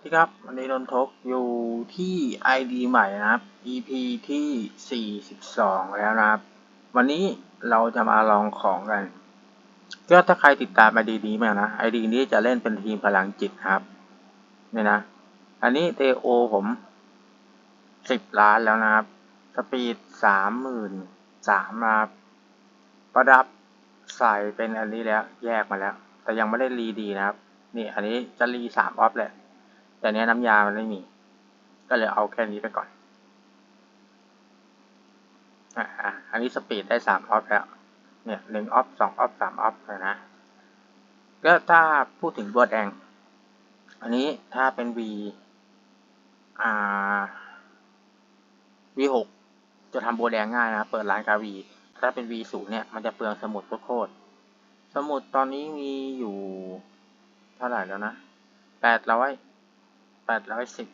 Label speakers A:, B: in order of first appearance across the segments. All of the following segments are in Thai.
A: สวัสดีครับวันนี้นนทกอยู่ที่ ID ใหม่นะครับ EP ที่ 42 แล้วนะครับ วันนี้เราจะมาลองของกัน ก็ถ้าใครติดตาม ID นี้มานะ ID นี้จะเล่นเป็นทีมพลังจิตครับนี่นะ อันนี้เทโอผม 10 ล้านแล้วนะครับ สปีด 33,000นะครับประดับใส่เป็นอันนี้แล้วแยกมาแล้ว แต่ยังไม่ได้รีดีนะครับนี่อันนี้จะรีสามออฟแหละ แต่เนี้ยน้ำยามันไม่มี ก็เลยเอาแค่นี้ไปก่อนอะอันนี้สปีดได้สามออฟแล้ว เนี่ยหนึ่งออฟสองออฟสามออฟเลยนะ ก็ถ้าพูดถึงบัวแดง อันนี้ถ้าเป็น V อ่า V หกจะทำบัวแดงง่ายนะ เปิดร้านกาวี ถ้าเป็น V ศูนย์เนี่ย มันจะเปลืองสมุดโคตรสมุดตอนนี้มีอยู่ เท่าไหร่แล้วนะแปดร้อย แปดร้อยสิบ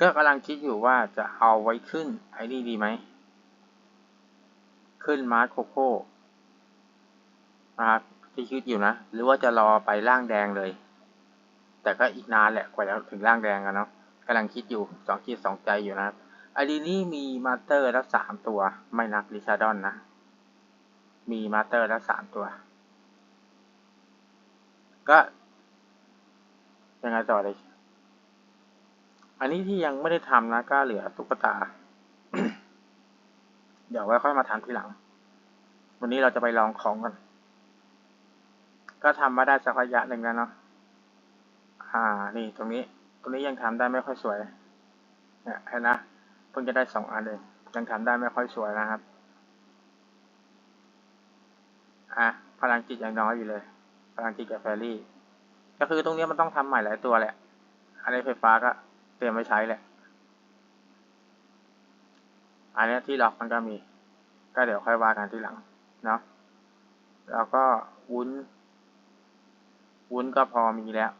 A: ก็กำลังคิดอยู่ว่าจะเอาไว้ขึ้นไอ้นี่ดีไหม ขึ้นมาร์คโคโค่นะครับที่คิดอยู่นะ หรือว่าจะรอไปล่างแดงเลย แต่ก็อีกนานแหละกว่าจะถึงล่างแดงกันเนาะกำลังคิดอยู่สองคิดสองใจอยู่นะครับไอดีนี้มีมาสเตอร์แล้วสามตัว ไม่นับลิซาดอนนะ มีมาสเตอร์แล้วสามตัว ก็ยังไงต่อเลย อันนี้ที่ยังไม่ได้ทำนะก็เหลือตุ๊กตา เดี๋ยวไว้ค่อยมาทำทีหลัง วันนี้เราจะไปลองของกัน ก็ทำมาได้สักระยะหนึ่งแล้วเนาะ อ่า นี่ตรงนี้ ตรงนี้ยังทำได้ไม่ค่อยสวย เนี่ยเห็นนะ เพิ่งจะได้สองอันเองยังทำได้ไม่ค่อยสวยนะครับ อะพลังจิตยังน้อยอยู่เลย พลังจิตกับแฟรี่ ก็คือตรงนี้มันต้องทำใหม่หลายตัวแหละอันนี้ไฟฟ้าก็ รียมไว้ใช้แหละ อันนี้ที่ล็อกมันก็มี ก็เดี๋ยวค่อยว่ากันทีหลังเนาะ แล้วก็วุ้น วุ้นก็พอมีแล้ว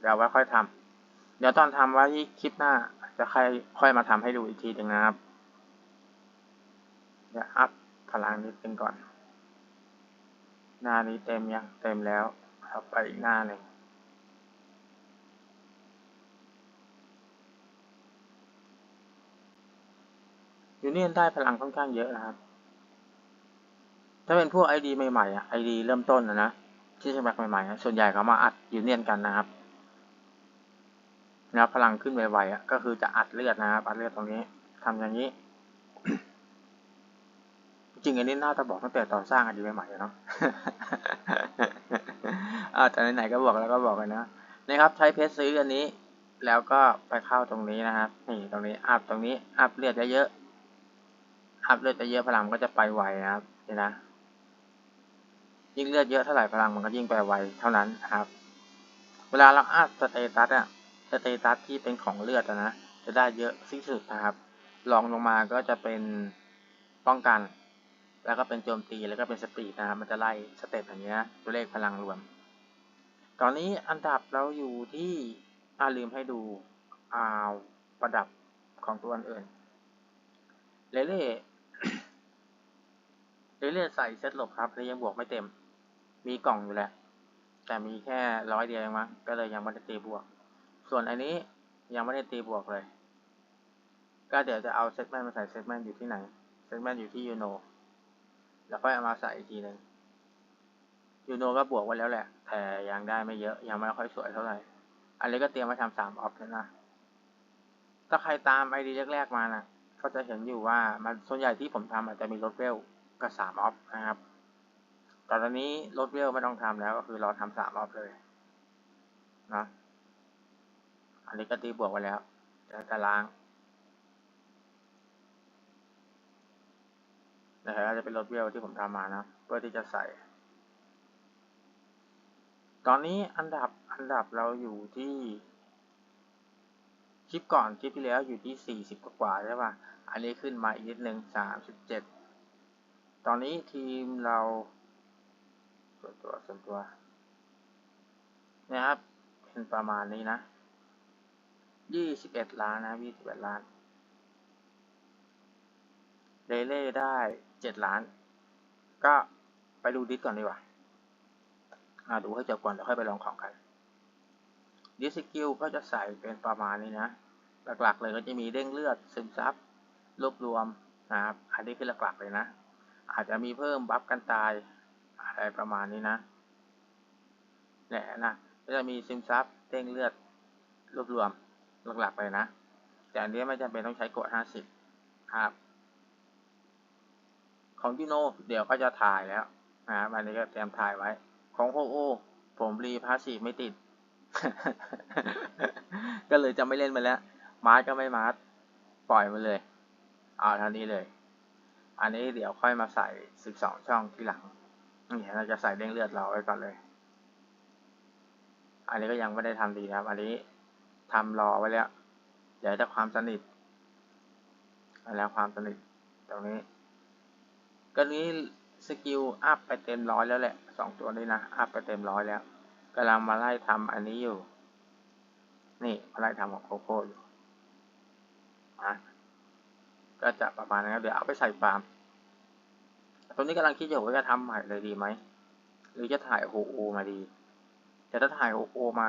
A: เดี๋ยวไว้ค่อยทำ เดี๋ยวตอนทำไว้ที่คลิปหน้าจะค่อยค่อยมาทำให้ดูอีกทีหนึ่งนะครับ เดี๋ยวอัพพลังนิดนึงก่อน หน้านี้เต็มยัง เต็มแล้วเอไปอีกหน้าหนึ่ง ยูเนียนได้พลังค่อนข้างเยอะนะครับ ถ้าเป็นพวกไอดีใหม่ๆอะไอดีเริ่มต้นนะนะที่สมัครใหม่ๆส่วนใหญ่เขามาอัดยูเนียนกันนะครับนะพลังขึ้นไวๆอะก็คือจะอัดเลือดนะครับ อัดเลือดตรงนี้ทำอย่างนี้ จริงอันนี้น่าจะบอกตั้งแต่ตอนสร้างไอดีใหม่ๆเนาะอ่าแต่ไหนๆก็บอกแล้วก็บอกกันนะนะครับ ใช้เพชรซื้ออันนี้ แล้วก็ไปเข้าตรงนี้นะครับ นี่ตรงนี้อัพตรงนี้อัพเลือดเยอะๆ อัพเลือดเยอะพลังก็จะไปไวนะครับนี่นะยิ่งเลือดเยอะเท่าไหร่พลังมันก็ยิ่งไปไวเท่านั้นครับ เวลาเราอัพสเตตัสอะสเตตัสที่เป็นของเลือดนะจะได้เยอะที่สุดนะครับลองลงมาก็จะเป็นป้องกัน แล้วก็เป็นโจมตีแล้วก็เป็นสปีดนะครับมันจะไล่สเต็ปอย่างเงี้ยตัวเลขพลังรวม ตอนนี้อันดับเราอยู่ที่อ่าลืมให้ดูอ่าประดับของตัวอื่นเล่ เล่เล่เล่ใส่เซตหลบครับแล้วยังบวกไม่เต็ม มีกล่องอยู่แหละ แต่มีแค่ร้อยเดียวเองมั้งก็เลยยังไม่ได้ตีบวก ส่วนอันนี้ยังไม่ได้ตีบวกเลย ก็เดี๋ยวจะเอาเซตแมนมาใส่เซตแมนอยู่ที่ไหนเซตแมนอยู่ที่ยูโนแล้วค่อยเอามาใส่อีกทีหนึ่งยูโนก็บวกไว้แล้วแหละ แต่ยังได้ไม่เยอะ ยังไม่ค่อยสวยเท่าไหร่ อันนี้ก็เตรียมมาทำสามออฟแล้วนะ ถ้าใครตามไอดีแรกๆมานะก็จะเห็นอยู่ว่ามันส่วนใหญ่ที่ผมทำอาจจะมีรถเวล กับสามออฟนะครับแต่ตอนนี้รถเวลไม่ต้องทำแล้วก็คือเราทำสามออฟเลยนะอันนี้ก็ตีบวกไว้แล้วจะจะล้างนะครับจะเป็นรถเวลที่ผมทำมานะ เพื่อที่จะใส่ ตอนนี้อันดับอันดับเราอยู่ที่คลิปก่อนคลิปที่แล้วอยู่ที่สี่สิบกว่าใช่ป่ะ อันนี้ขึ้นมาอีกนิดหนึ่งสามสิบเจ็ด ตอนนี้ทีมเราส่วนตัวส่วนตัวนะครับเป็นประมาณนี้นะยี่สิบเอ็ดล้านนะยี่สิบเอ็ดล้านเดเล่ได้เจ็ดล้าน ก็ไปดูดิสก่อนดีกว่าอาดูให้จบก่อนเดี๋ยวค่อยไปลองของกันดิสกิลก็จะใส่เป็นประมาณนี้นะ หลักๆเลยก็จะมีเด้งเลือดซึมซับรวบรวมนะครับ อันนี้คือหลักๆเลยนะ อาจจะมีเพิ่มบัฟกันตายอะไรประมาณนี้นะเนี่ยนะก็จะมีซึมซับเด้งเลือดรวบรวมหลักๆเลยนะ แต่อันนี้ไม่จำเป็นต้องใช้กด 50 ครับ ของยูโนเดี๋ยวก็จะถ่ายแล้วนะครับอันนี้ก็เตรียมถ่ายไว้ ของโฮโอผมรีพาสซีฟไม่ติด ก็เลยจะไม่เล่นมาแล้ว มาร์ก็ไม่มาร์ปล่อยมาเลย เอาเท่านี้เลย อันนี้เดี๋ยวค่อยมาใส่ 12 ช่องที่หลังนี่เราจะใส่เด้งเลือดเราไว้ก่อนเลย อันนี้ก็ยังไม่ได้ทำดีนะครับ อันนี้ทำรอไว้แล้วเดี๋ยวจะความสนิทแล้วความสนิทตรงนี้ ก็นี้สกิลอัพไปเต็มร้อยแล้วแหละสองตัวนี้นะอัพไปเต็มร้อยแล้วกำลังมาไล่ทำอันนี้อยู่ นี่มาไล่ทำของโคโค่อยู่นะ ก็จะประมาณนั้นเดี๋ยวเอาไปใส่ฟาร์มตรงนี้กำลังคิดอยู่ว่าจะทำใหม่เลยดีไหม หรือจะถ่ายโฮโอมาดี แต่ถ้าถ่ายโฮโอมา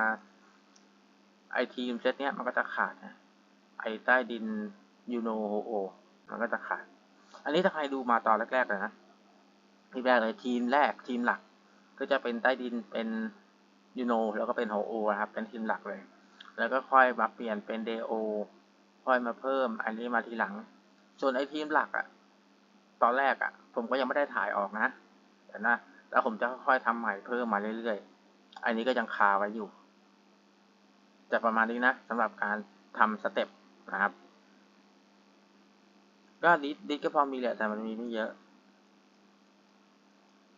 A: ไอทีมเซตเนี้ยมันก็จะขาดนะไอใต้ดินยูโนโฮโอมันก็จะขาด อันนี้ถ้าใครดูมาตอนแรกๆเลยนะทีแรกเลยทีมแรกทีมหลัก ก็จะเป็นใต้ดินเป็นยูโนแล้วก็เป็นโฮโอครับเป็นทีมหลักเลย แล้วก็ค่อยมาเปลี่ยนเป็นเดโอค่อยมาเพิ่มอันนี้มาทีหลัง ส่วนไอทีมหลักอะตอนแรกอะผมก็ยังไม่ได้ถ่ายออกนะแต่นะแล้วผมจะค่อยๆทำใหม่เพิ่มมาเรื่อยๆ อันนี้ก็ยังคาไว้อยู่จะประมาณนี้นะสำหรับการทำสเต็ปนะครับก็ดิสดิสก็พอมีแหละแต่มันมีไม่เยอะ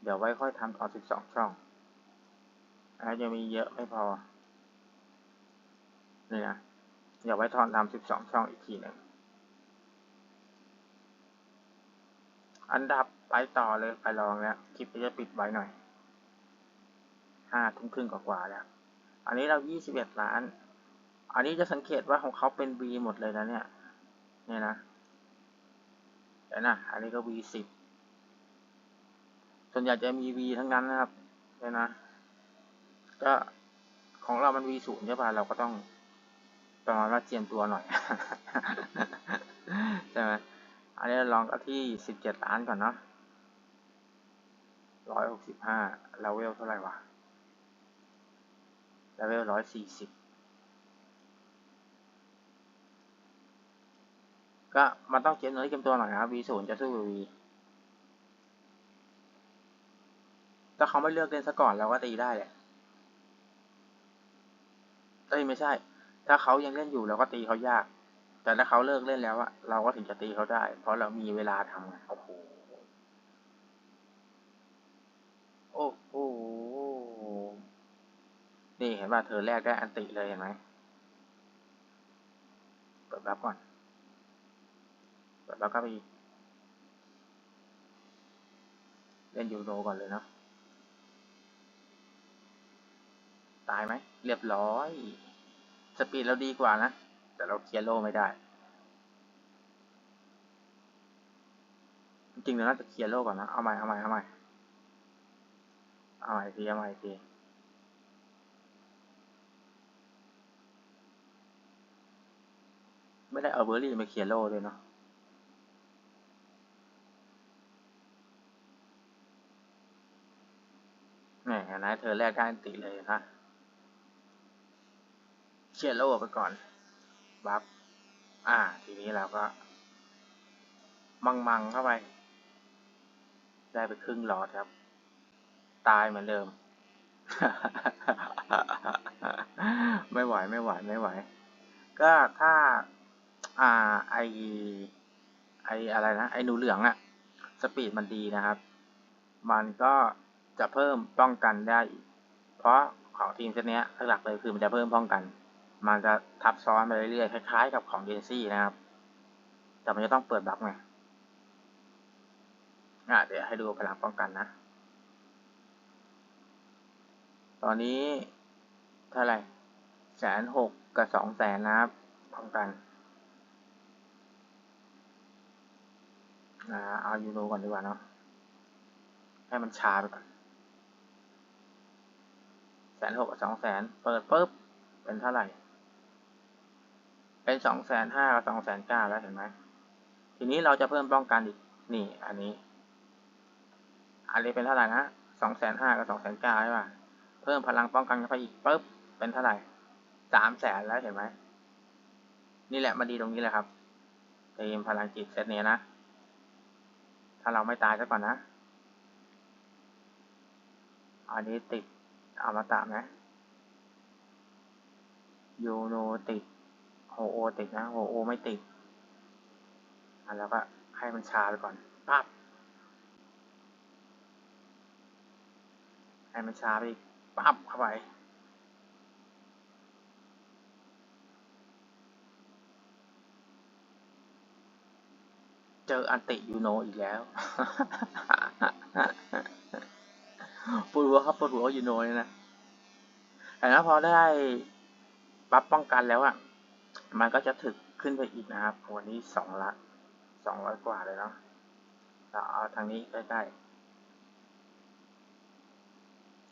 A: เดี๋ยวไว้ค่อยทำตอนสิบสองช่องอาจจะมีเยอะไม่พอนี่นะเดี๋ยวไว้ทอนทำสิบสองช่องอีกทีหนึ่ง อันดับไปต่อเลยไปลองแล้วคลิปจะปิดไว้หน่อยห้าทุ่มครึ่งกว่าแล้ว อันนี้เรายี่สิบเอ็ดล้าน อันนี้จะสังเกตว่าของเขาเป็น V หมดเลยนะเนี่ยเนี่ยนะเดี๋ยวนะอันนี้ก็ V สิบส่วนใหญ่จะมี V ทั้งนั้นนะครับเนี่ยนะ ก็ของเรามัน V ศูนย์ใช่ป่ะเราก็ต้องประมาณว่าเจียมตัวหน่อยใช่ไหม อันนี้ลองก็ที่สิบเจ็ดล้านก่อนเนาะร้อยหกสิบห้าเลเวลเท่าไหร่วะเลเวลร้อยสี่สิบก็มันต้องเจียมเนื้อเจียมตัวหน่อยครับ V ศูนย์จะสู้ V ถ้าเขาไม่เลือกเล่นซะก่อนเราก็ตีได้แหละเอ้ยไม่ใช่ ถ้าเขายังเล่นอยู่เราก็ตีเขายาก แต่ถ้าเขาเลิกเล่นแล้วอะเราก็ถึงจะตีเขาได้ เพราะเรามีเวลาทำโอ้โหโอ้โหนี่เห็นว่าเธอแรกได้อันติเลยเห็นไหมเปิดรับก่อน เปิดรับก็ไปเล่นยูโรก่อนเลยเนาะตายไหม เรียบร้อย สปีดเราดีกว่านะ แต่เราเคลียร์โลไม่ได้ จริงๆเราน่าจะเคลียร์โลก่อนนะ เอาใหม่เอาใหม่เอาใหม่เอาใหม่ทีเอาใหม่ทีไม่ได้เอาเบอร์รี่มาเคลียร์โลด้วยเนาะแหนะเธอแรกได้ติเลยนะเคลียร์โลไปก่อน บัฟอ่า ทีนี้เราก็ มังมังเข้าไป ได้ไปครึ่งหลอดครับ ตายเหมือนเดิม ไม่ไหวไม่ไหวไม่ไหว ก็ถ้า อ่าไอไออะไรนะ ไอหนูเหลืองอะสปีดมันดีนะครับ มันก็จะเพิ่มป้องกันได้ เพราะของทีมเซตนี้หลักเลยคือมันจะเพิ่มป้องกัน มันจะทับซ้อนไปเรื่อยๆคล้ายๆกับของเดซี่นะครับ แต่มันจะต้องเปิดบัฟไงอะเดี๋ยวให้ดูพลังป้องกันนะ ตอนนี้เท่าไหร่แสนหกกับสองแสนนะครับป้องกันอ่าเอายูโรก่อนดีกว่าเนาะให้มันช้าไปก่อนแสนหกกับสองแสนเปิดปุ๊บเป็นเท่าไหร่ เป็นสองแสนห้ากับสองแสนเก้าแล้วเห็นไหมทีนี้เราจะเพิ่มป้องกันอีกนี่ อันนี้ อันนี้เป็นเท่าไหร่นะสองแสนห้ากับสองแสนเก้าใช่ป่ะเพิ่มพลังป้องกันเข้าไปอีกปุ๊บเป็นเท่าไหร่สามแสนแล้วเห็นไหมนี่แหละมาดีตรงนี้แหละครับเตรียมพลังจิตเซตนี้นะ ถ้าเราไม่ตายซะก่อนนะ อันนี้ติดอามตามนะยูโนติด โฮโอติดนะโฮโอไม่ติดอันแล้วก็ให้มันชาไปก่อนปั๊บให้มันชาไปอีกปั๊บเข้าไปเจออันติยูโนอีกแล้วปวดหัวครับปวดหัวยูโนเลยนะแต่ถ้าพอได้บัฟป้องกันแล้วอะ่ะ มันก็จะถึกขึ้นไปอีกนะครับวันนี้สองละสองร้อยกว่าเลยเนาะเราเอาทางนี้ใกล้ๆ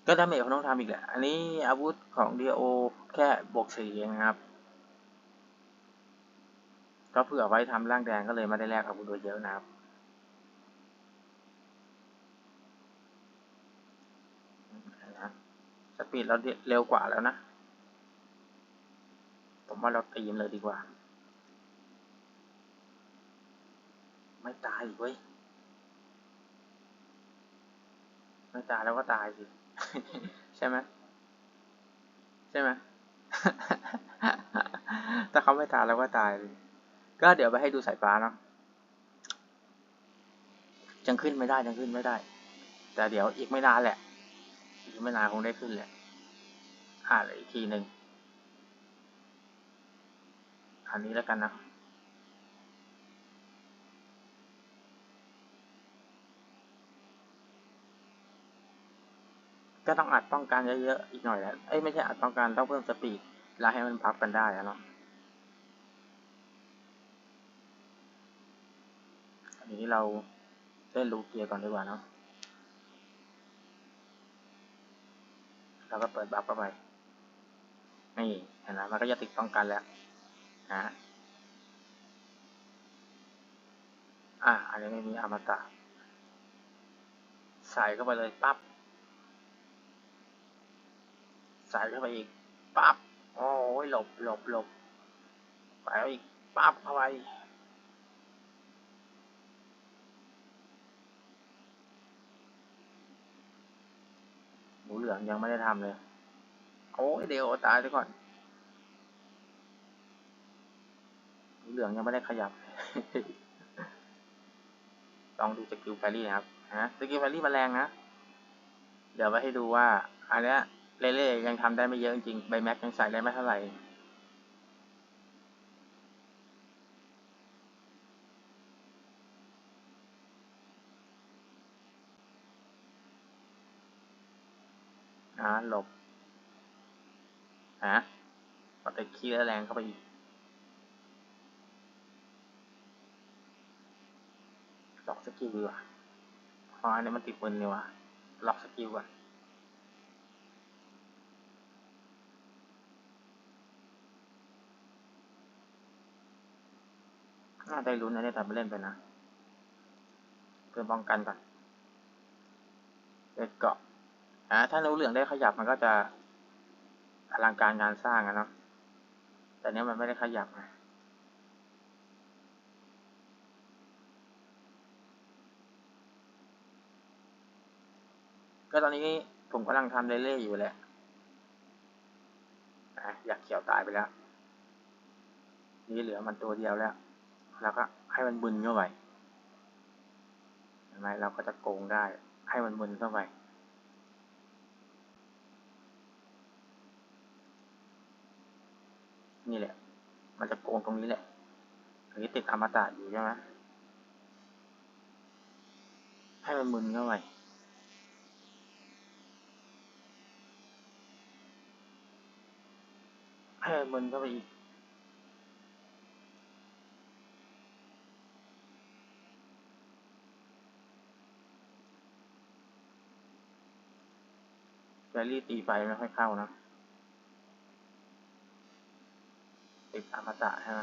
A: ก็ดาเมจเขาต้องทำอีกแหละ อันนี้อาวุธของเดีโอแค่บวกสี่เองนะครับ ก็เผื่อไว้ทำร่างแดงก็เลยไม่ได้แลกอาวุธโดยเยอะนะครับสปีดเราเร็วกว่าแล้วนะ ผมว่าเราตีมเลยดีกว่า ไม่ตายเว้ย ไม่ตายแล้วก็ตายสิ ใช่ไหมใช่ไหมถ้าเขาไม่ตายเราก็ตายเลยก็เดี๋ยวไปให้ดูสายฟ้าเนาะยังขึ้นไม่ได้ยังขึ้นไม่ได้ แต่เดี๋ยวอีกไม่นานแหละ อีกไม่นานคงได้ขึ้นแหละอ่าเลยอีกทีหนึ่ง อันนี้แล้วกันนะก็ต้องอัดป้องกันเยอะๆอีกหน่อยแหละเอ้ยไม่ใช่อัดป้องกันต้องเพิ่มสปีดแล้วให้มันพับกันได้แล้วเนาะอันนี้เราเล่นลูเกียร์ก่อนดีกว่าเนาะเราก็เปิดบัฟเข้าไปนี่เห็นไหมมันก็จะติดป้องกันแล้ว นะอะอันนี้ไม่มีอมตะ ใส่เข้าไปเลยปั๊บใส่เข้าไปอีกปั๊บโอ้ยหลบหลบหลบใส่อีกปั๊บเข้าไปหมูเหลืองยังไม่ได้ทำเลย โอ้ยเดี๋ยวตายไปก่อน หมู เหลืองยังไม่ได้ขยับ ลองดูสกิลแฟรี่นะครับฮะสกิลแฟรี่มาแรงนะ เดี๋ยวไปให้ดูว่า อันเนี้ยเล่ๆยังทำได้ไม่เยอะจริงใบแม็กยังใส่ได้ไม่เท่าไหร่อ่าหลบฮะพอตะคีแล้วแรงเข้าไปอีก ล็อก สกิลดีกว่าพราะอันนี้มันติดปืนนี่ว่ะล็อกสกิลก่อนน่าได้ลุ้นนะได้ทำไปเล่นไปนะ เพื่อป้องกันก่อนเด็ดเกาะอ่าถ้ารู้เหลืองได้ขยับมันก็จะอลังการงานสร้างอะเนาะแต่เนี้ยมันไม่ได้ขยับนะ ก็ตอนนี้ผมกำลังทำเล่ๆอยู่แหละอยากเขียวตายไปแล้ว นี่เหลือมันตัวเดียวแล้ว แล้วก็ให้มันบึนเข้าไปเห็นไหมเราก็จะโกงได้ ให้มันบึนเข้าไปนี่แหละ มันจะโกงตรงนี้แหละอันนี้ติดอมตะอยู่ใช่ไหมให้มันมึนเข้าไป พิ่มันมึนเข้าไปอีก แบรี่ตีไปไม่ค่อยเข้านะ ติดอมตะใช่ไหม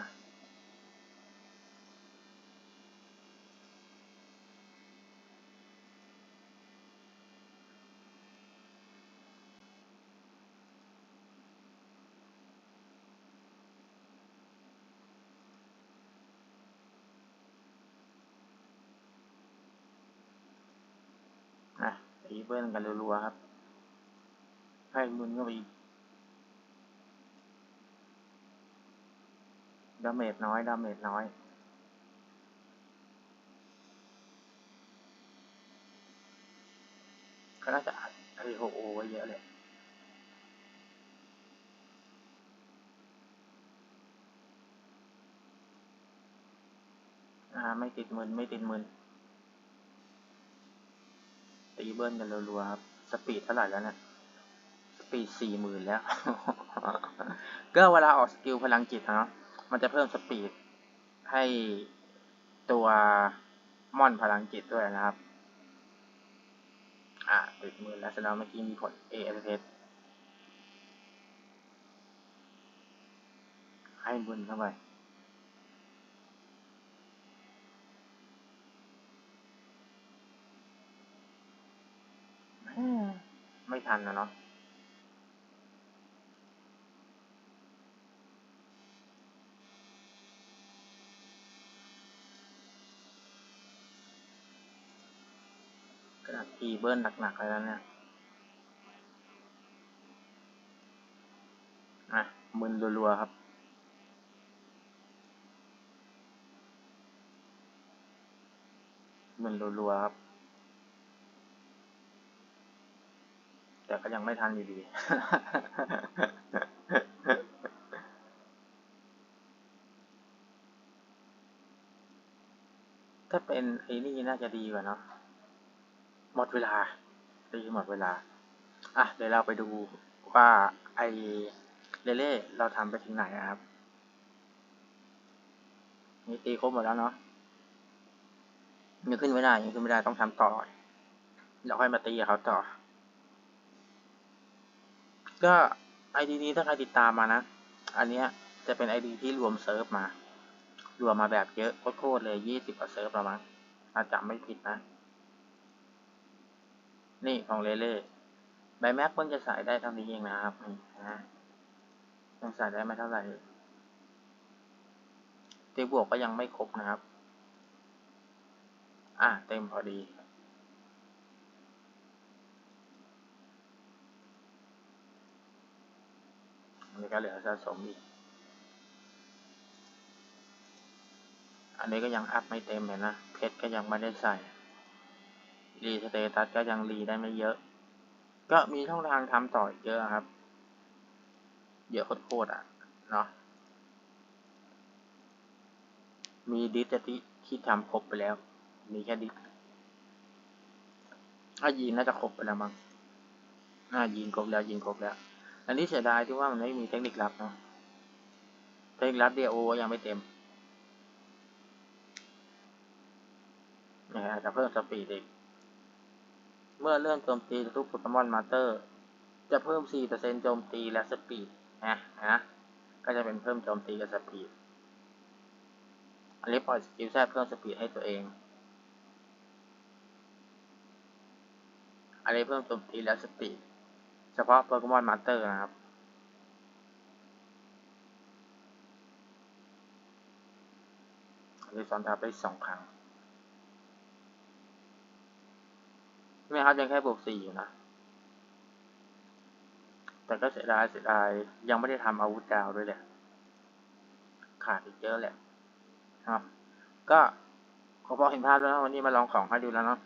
A: อะ ตีเบิ้ลกันรัวๆครับให้มึนก็ไปอีกดาเมจน้อยดาเมจน้อยก็น่าจะอัดไอโฮโอไว้เยอะเลยอ่าไม่ติดมืนไม่ติดมืน ตีเบิ้ลกันรัวๆครับ สปีดเท่าไหร่แล้วเนะี่ยสปีดสี่หมื่นแล้ว ก็เวลาออกสกิลพลังจิตเนาะมันจะเพิ่มสปีดให้ตัวม่อนพลังจิตด้วยนะครับ อ่าติดมือแล้วแสดงเมื่อกี้มีผล A F S ให้บุญเข้าไป ไม่ทันนะเนาะขนาดทีเบิ้ลหนักๆเลยแล้วเนี่ยอะมึนรัวๆครับมึนรัวๆครับ แต่ก็ยังไม่ทันอยู่ดี ถ้าเป็นไอ้นี่น่าจะดีกว่าเนาะ หมดเวลาตีหมดเวลา อะ เดี๋ยวเราไปดูว่าไอเล่เล่เราทำไปถึงไหนนะครับ นี่ตีครบหมดแล้วเนาะยังขึ้นไม่ได้ยังขึ้นไม่ได้ต้องทำต่อเดี๋ยวค่อยมาตีเขาต่อ ก็ไอดีนี้ถ้าใครติดตามมานะ อันเนี้ยจะเป็นไอดีที่รวมเซิร์ฟมา รวมมาแบบเยอะโคตรเลยยี่สิบกว่าเซิร์ฟประมาณอาจจะไม่ผิดนะ นี่ของเล่เล่ใบแม็กเพิ่งจะใส่ได้เท่านี้เองนะครับนี่นะยังใส่ได้ไม่เท่าไหร่ตีบวกก็ยังไม่ครบนะครับ อะเต็มพอดี อันนี้ก็เหลือสะสมอีก อันนี้ก็ยังอัพไม่เต็มเลยนะ เพชรก็ยังไม่ได้ใส่ รีสเตตัสก็ยังรีได้ไม่เยอะ ก็มีช่องทางทำต่ออีกเยอะครับ เยอะโคตรๆอะ เนาะ มีดิสที่ที่ทำครบไปแล้ว มีแค่ดิสอายีนน่าจะครบไปแล้วมั้งอายีนครบแล้วยีนครบแล้ว อันนี้เสียดายที่ว่ามันไม่มีเทคนิคลับเนาะเทคนิคลับเดียโอยังไม่เต็มนี่ยอาจจะเพิ่มสปีดอีก เมื่อเลื่อนโจมตีทุกโปเกมอนมาสเตอร์ จะเพิ่ม 4%โจมตีและสปีดนะนะก็จะเป็นเพิ่มโจมตีกับสปีดอันนี้ปล่อยสกิลแทรกเพิ่มสปีดให้ตัวเองอันนี้เพิ่มโจมตีและสปีด เฉพาะโปเกมอนมาสเตอร์นะครับอันนี้ซ้อนทับได้สองครั้งไม่ครับยังแค่บวกสี่อยู่นะ แต่ก็เสียดายเสียดายยังไม่ได้ทำอาวุธดาวด้วยแหละ ขาดอีกเยอะแหละ ครับ ก็ขอพอเห็นภาพแล้วนะวันนี้มาลองของให้ดูแล้วเนาะ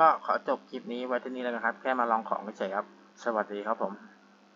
A: ก็ขอจบคลิปนี้ไว้ที่นี้แล้วนะครับ แค่มาลองของเฉยครับ สวัสดีครับผม